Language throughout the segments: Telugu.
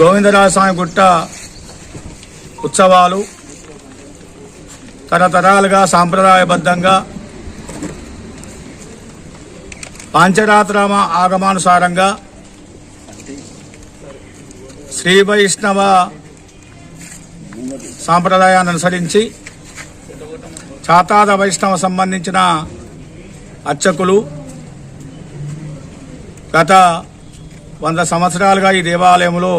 గోవిందరాజస్వామి గుట్ట ఉత్సవాలు తరతరాలుగా సాంప్రదాయబద్ధంగా పాంచరాత్రామ ఆగమానుసారంగా శ్రీ వైష్ణవ సాంప్రదాయాన్ని అనుసరించి చాతాద వైష్ణవ సంబంధించిన అర్చకులు గత వంద సంవత్సరాలుగా ఈ దేవాలయంలో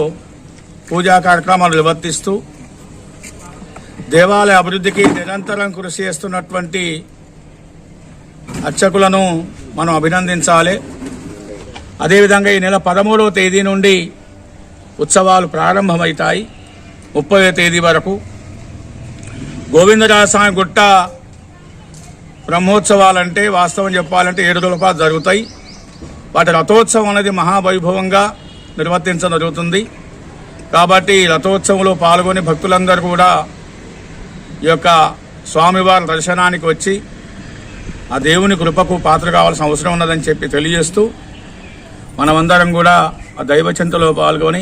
పూజా కార్యక్రమాలు నిర్వర్తిస్తూ దేవాలయ అభివృద్ధికి నిరంతరం కృషి చేస్తున్నటువంటి అర్చకులను మనం అభినందించాలి. అదేవిధంగా ఈ నెల పదమూడవ తేదీ నుండి ఉత్సవాలు ప్రారంభమవుతాయి. ముప్పై తేదీ వరకు గోవిందరాజస్వామి గుట్ట బ్రహ్మోత్సవాలంటే వాస్తవం చెప్పాలంటే ఏడు రోజుల పాటు జరుగుతాయి. వాటి రథోత్సవం అనేది మహావైభవంగా నిర్వర్తించడం జరుగుతుంది. కాబట్టి రథోత్సవంలో పాల్గొని భక్తులందరూ కూడా ఈ యొక్క స్వామివారి దర్శనానికి వచ్చి ఆ దేవుని కృపకు పాత్ర కావాల్సిన అవసరం ఉన్నదని చెప్పి తెలియజేస్తూ మనమందరం కూడా ఆ దైవచింతలో పాల్గొని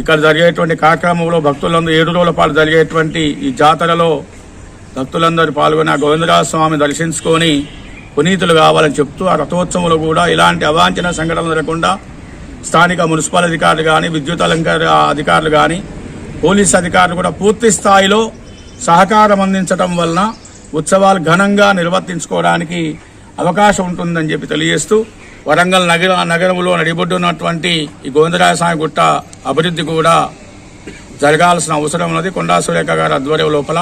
ఇక్కడ జరిగేటువంటి కార్యక్రమంలో భక్తులందరూ ఏడు రోజుల పాటు జరిగేటువంటి ఈ జాతరలో భక్తులందరూ పాల్గొని ఆ గోవిందరాజ స్వామి దర్శించుకొని పునీతులు కావాలని చెప్తూ ఆ రథోత్సవంలో కూడా ఇలాంటి అవాంఛన సంఘటనలు జరగకుండా స్థానిక మున్సిపల్ అధికారులు కానీ విద్యుత్ అలంకార అధికారులు కానీ పోలీస్ అధికారులు కూడా పూర్తి స్థాయిలో సహకారం అందించడం వలన ఉత్సవాలు ఘనంగా నిర్వర్తించుకోవడానికి అవకాశం ఉంటుందని చెప్పి తెలియజేస్తూ వరంగల్ నగర నగరంలో నడిబొడ్డున్నటువంటి ఈ గోవిందరాజస్వామి గుట్ట అభివృద్ధి కూడా జరగాల్సిన అవసరం ఉన్నది. కొండా సురేఖ గారి ఆధ్వర్యం లోపల.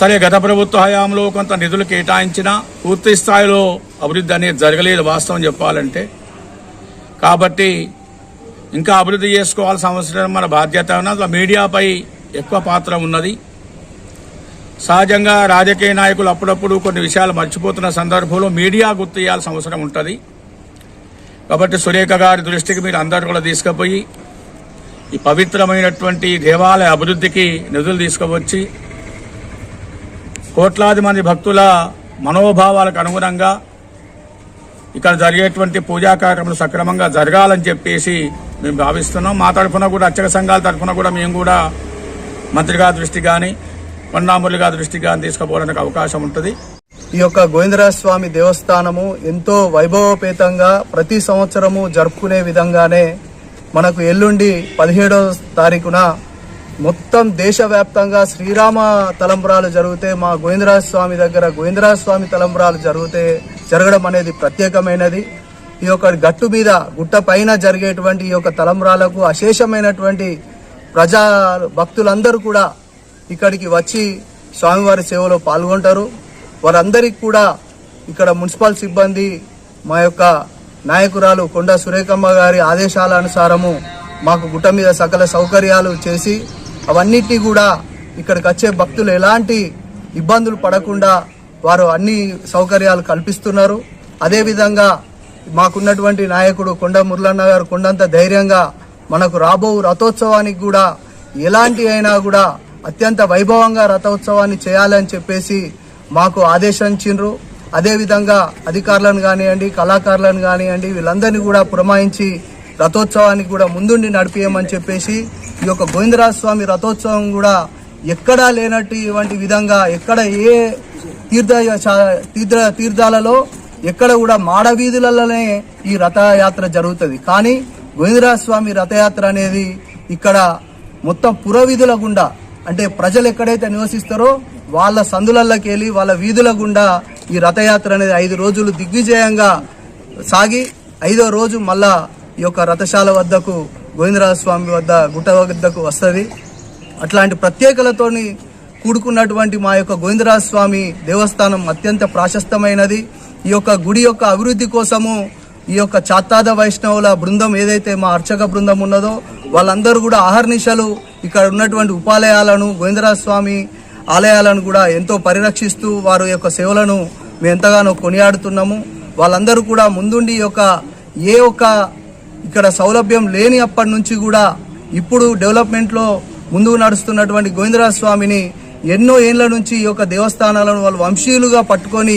సరే గత ప్రభుత్వ హయాంలో కొంత నిధులు కేటాయించినా పూర్తి స్థాయిలో అభివృద్ధి అనేది జరగలేదు వాస్తవం చెప్పాలంటే. కాబట్టి ఇంకా అభివృద్ధి చేసుకోవాల్సిన అవసరం మన బాధ్యత ఉన్నది మీడియాపై ఎక్కువ పాత్ర ఉన్నది. సహజంగా రాజకీయ నాయకులు అప్పుడప్పుడు కొన్ని విషయాలు మర్చిపోతున్న సందర్భంలో మీడియా గుర్తు చేయాల్సిన అవసరం ఉంటుంది. కాబట్టి సురేఖ గారి దృష్టికి మీరు అందరు కూడా తీసుకుపోయి ఈ పవిత్రమైనటువంటి దేవాలయ అభివృద్ధికి నిధులు తీసుకువచ్చి కోట్లాది మంది భక్తుల మనోభావాలకు అనుగుణంగా ఇక్కడ జరిగేటువంటి పూజా కార్యక్రమాలు సక్రమంగా జరగాలని చెప్పేసి మేము భావిస్తున్నాం. మా తరఫున కూడా అర్చక సంఘాల తరఫున కూడా మేము కూడా మంత్రి గారి దృష్టి కానీ కొండామురళి గారి దృష్టి కానీ తీసుకుపోవడానికి అవకాశం ఉంటుంది. ఈ యొక్క గోవిందరాజ స్వామి దేవస్థానము ఎంతో వైభవపేతంగా ప్రతి సంవత్సరము జరుపుకునే విధంగానే మనకు ఎల్లుండి పదిహేడవ తారీఖున మొత్తం దేశవ్యాప్తంగా శ్రీరామ తలంబరాలు జరిగితే మా గోవిందరాజ స్వామి దగ్గర గోవిందరాజ స్వామి తలంబ్రాలు జరిగితే జరగడం అనేది ప్రత్యేకమైనది. ఈ యొక్క గట్టు మీద గుట్ట పైన జరిగేటువంటి ఈ యొక్క తలంబ్రాలకు అశేషమైనటువంటి ప్రజా భక్తులందరూ కూడా ఇక్కడికి వచ్చి స్వామివారి సేవలో పాల్గొంటారు. వారందరికీ కూడా ఇక్కడ మున్సిపల్ సిబ్బంది మా యొక్క నాయకురాలు కొండ సురేఖమ్మ గారి ఆదేశాల అనుసారము మాకు గుట్ట మీద సకల సౌకర్యాలు చేసి అవన్నిటినీ కూడా ఇక్కడికి వచ్చే భక్తులు ఎలాంటి ఇబ్బందులు పడకుండా వారు అన్ని సౌకర్యాలు కల్పిస్తున్నారు. అదేవిధంగా మాకున్నటువంటి నాయకుడు కొండ మురళన్న గారు కొండంత ధైర్యంగా మనకు రాబో రథోత్సవానికి కూడా ఎలాంటి అయినా కూడా అత్యంత వైభవంగా రథోత్సవాన్ని చేయాలని చెప్పేసి మాకు ఆదేశించిండ్రు అదేవిధంగా అధికారులను కానివ్వండి కళాకారులను కానివ్వండి వీళ్ళందరినీ కూడా పురమాయించి రథోత్సవానికి కూడా ముందుండి నడిపేయమని చెప్పేసి ఈ యొక్క గోవిందరాజ స్వామి రథోత్సవం కూడా ఎక్కడా లేనట్టు ఇవంటి విధంగా ఎక్కడ ఏ తీర్థ తీర్థ తీర్థాలలో ఎక్కడ కూడా మాడవీధులలోనే ఈ రథయాత్ర జరుగుతుంది. కానీ గోవిందరాజ స్వామి రథయాత్ర అనేది ఇక్కడ మొత్తం పురవీధుల గుండా అంటే ప్రజలు ఎక్కడైతే నివసిస్తారో వాళ్ళ సందులలోకి వెళ్ళి వాళ్ళ వీధుల గుండా ఈ రథయాత్ర అనేది ఐదు రోజులు దిగ్విజయంగా సాగి ఐదో రోజు మళ్ళా ఈ యొక్క రథశాల వద్దకు గోవిందరాజ స్వామి వద్ద గుట్ట వద్దకు వస్తుంది. అట్లాంటి ప్రత్యేకలతోని కూడుకున్నటువంటి మా యొక్క గోవిందరాజ స్వామి దేవస్థానం అత్యంత ప్రాశస్తమైనది. ఈ యొక్క గుడి యొక్క అభివృద్ధి కోసము ఈ యొక్క చాత్తాద వైష్ణవుల బృందం ఏదైతే మా అర్చక బృందం ఉన్నదో వాళ్ళందరూ కూడా ఆహర్నిశలు. ఇక్కడ ఉన్నటువంటి ఉపాలయాలను గోవిందరాజ స్వామి ఆలయాలను కూడా ఎంతో పరిరక్షిస్తూ వారి యొక్క సేవలను మేము ఎంతగానో కొనియాడుతున్నాము. వాళ్ళందరూ కూడా ముందుండి ఈ యొక్క ఏ ఒక్క ఇక్కడ సౌలభ్యం లేని అప్పటి నుంచి కూడా ఇప్పుడు డెవలప్మెంట్లో ముందుకు నడుస్తున్నటువంటి గోవిందరాజ స్వామిని ఎన్నో ఏళ్ళ నుంచి ఈ యొక్క దేవస్థానాలను వాళ్ళు వంశీయులుగా పట్టుకొని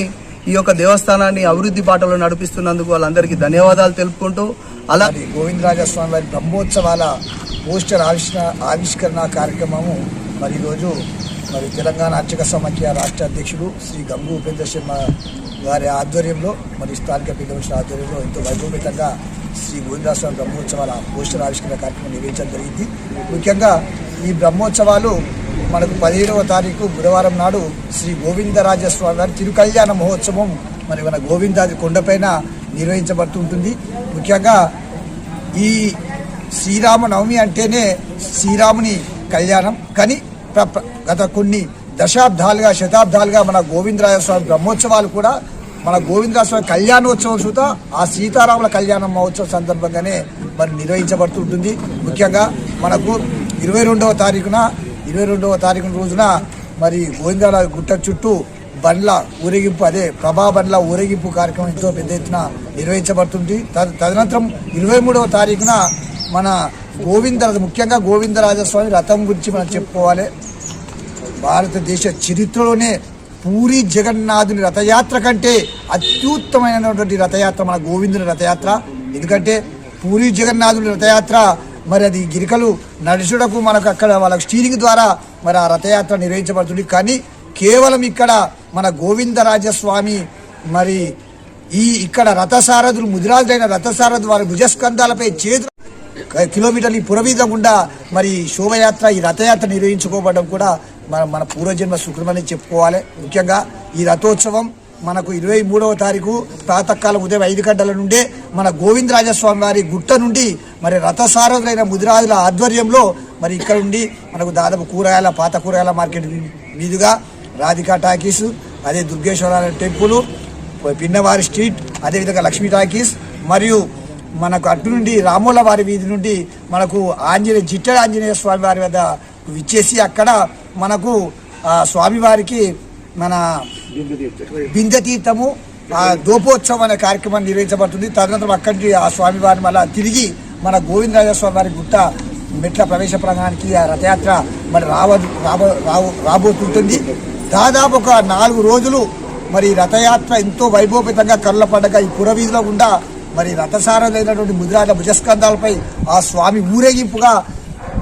ఈ యొక్క దేవస్థానాన్ని అభివృద్ధి బాటలో నడిపిస్తున్నందుకు వాళ్ళందరికీ ధన్యవాదాలు తెలుపుకుంటూ అలా గోవిందరాజస్వామి వారి బ్రహ్మోత్సవాల పోస్టర్ ఆవిష్కరణ ఆవిష్కరణ కార్యక్రమము మరి ఈరోజు మరి తెలంగాణ అర్చక సమాఖ్య రాష్ట్ర అధ్యక్షుడు శ్రీ గంగు ఉపేంద్ర శర్మ గారి ఆధ్వర్యంలో మరి స్థానిక పిల్లల ఆధ్వర్యంలో ఎంతో వైభవపేతంగా శ్రీ గోవిందరాజస్వామి బ్రహ్మోత్సవాల పోస్టర్ ఆవిష్కరణ కార్యక్రమం నిర్వహించడం జరిగింది. ముఖ్యంగా ఈ బ్రహ్మోత్సవాలు మనకు పదిహేడవ తారీఖు బుధవారం నాడు శ్రీ గోవిందరాజస్వామి వారి తిరుకల్యాణ మహోత్సవం మరి మన గోవిందాది కొండపైన నిర్వహించబడుతుంటుంది ముఖ్యంగా ఈ శ్రీరామ నవమి అంటేనే శ్రీరాముని కళ్యాణం. కానీ ప్ర- గత కొన్ని దశాబ్దాలుగా శతాబ్దాలుగా మన గోవిందరాజస్వామి బ్రహ్మోత్సవాలు కూడా మన గోవిందరాజస్వామి కళ్యాణోత్సవం చూత ఆ సీతారాముల కళ్యాణ మహోత్సవం సందర్భంగానే మరి నిర్వహించబడుతుంటుంది ముఖ్యంగా మనకు ఇరవై రెండవ తారీఖున ఇరవై రెండవ తారీఖు రోజున మరి గోవిందరాజ గుట్ట చుట్టూ బండ్ల ఊరేగింపు అదే ప్రభా బండ్ల ఊరేగింపు కార్యక్రమం ఎంతో పెద్ద ఎత్తున నిర్వహించబడుతుంది. తదనంతరం ఇరవై మూడవ తారీఖున మన గోవిందరాజ ముఖ్యంగా గోవిందరాజస్వామి రథం గురించి మనం చెప్పుకోవాలి. భారతదేశ చరిత్రలోనే పూరి జగన్నాథుని రథయాత్ర కంటే అత్యుత్తమైనటువంటి రథయాత్ర మన గోవిందుని రథయాత్ర. ఎందుకంటే పూరి జగన్నాథుని రథయాత్ర మరి అది గిరికలు నడుచుటకు మనకు అక్కడ వాళ్ళ స్టీరింగ్ ద్వారా మరి ఆ రథయాత్ర నిర్వహించబడుతుంది. కానీ కేవలం ఇక్కడ మన గోవిందరాజస్వామి మరి ఈ ఇక్కడ రథసారథులు ముదిరాజులైన రథసారథులు వారి భుజస్కంధాలపై చేతులు కిలోమీటర్లు ఈ పురవీధ గుండా మరి శోభయాత్ర ఈ రథయాత్ర నిర్వహించుకోవడం కూడా మన మన పూర్వజన్మ సుకృమని చెప్పుకోవాలి. ముఖ్యంగా ఈ రథోత్సవం మనకు ఇరవై మూడవ తారీఖు ప్రాతకాలం ఉదయం ఐదు గంటల నుండే మన గోవిందరాజస్వామి వారి గుట్ట నుండి మరి రథసారథులైన ముదిరాజుల ఆధ్వర్యంలో మరి ఇక్కడ నుండి మనకు దాదాపు కూరగాయల పాత కూరగాయల మార్కెట్ మీదుగా రాధికా టాకీస్ అదే దుర్గేశ్వర టెంపుల్ పిన్నవారి స్ట్రీట్ అదేవిధంగా లక్ష్మీ టాకీస్ మరియు మనకు అటు నుండి రామోల వారి వీధి నుండి మనకు ఆంజనేయ జిట్ట ఆంజనేయ స్వామి వారి వద్ద విచ్చేసి అక్కడ మనకు ఆ స్వామివారికి మన బిందె తీర్థము ఆ దోపోత్సవం అనే కార్యక్రమం నిర్వహించబడుతుంది. తదనంతరం అక్కడి నుంచి ఆ స్వామివారిని మళ్ళా తిరిగి మన గోవిందరాజ స్వామి వారి గుట్ట మెట్ల ప్రవేశ ప్రాంగణానికి ఆ రథయాత్ర మరి రావ రాబో రావు రాబోతుంటుంది. దాదాపు ఒక నాలుగు రోజులు మరి రథయాత్ర ఎంతో వైభవపేతంగా కళ్ళ పండగ ఈ పురవీధిలో గుండా మరి రథసారథైనటువంటి ముద్రాల భుజస్కంధాలపై ఆ స్వామి ఊరేగింపుగా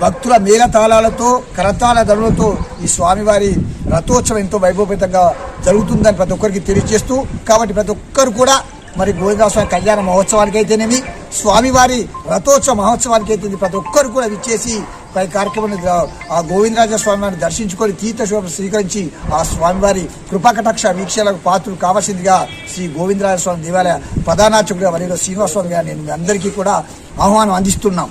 భక్తుల మేళతాళాలతో కరతాళ ధనులతో ఈ స్వామివారి రథోత్సవం ఎంతో వైభవపేతంగా జరుగుతుందని ప్రతి ఒక్కరికి తెలియజేస్తూ కాబట్టి ప్రతి ఒక్కరు కూడా మరి గోవిందస్వామి కళ్యాణ మహోత్సవానికి అయితేనేమి స్వామివారి రథోత్సవ మహోత్సవానికి అయితే ప్రతి ఒక్కరు కూడా విచ్చేసి పై కార్యక్రమాన్ని ఆ గోవిందరాజ స్వామివారిని దర్శించుకొని తీర్థశోభ స్వీకరించి ఆ స్వామివారి కృపాకటాక్ష వీక్షలకు పాత్రలు కావాల్సిందిగా శ్రీ గోవిందరాజ స్వామి దేవాలయ ప్రధానార్చకుడిగా వరిలో శ్రీనివాస స్వామి గారు నేను మీ అందరికీ కూడా ఆహ్వానం అందిస్తున్నాం.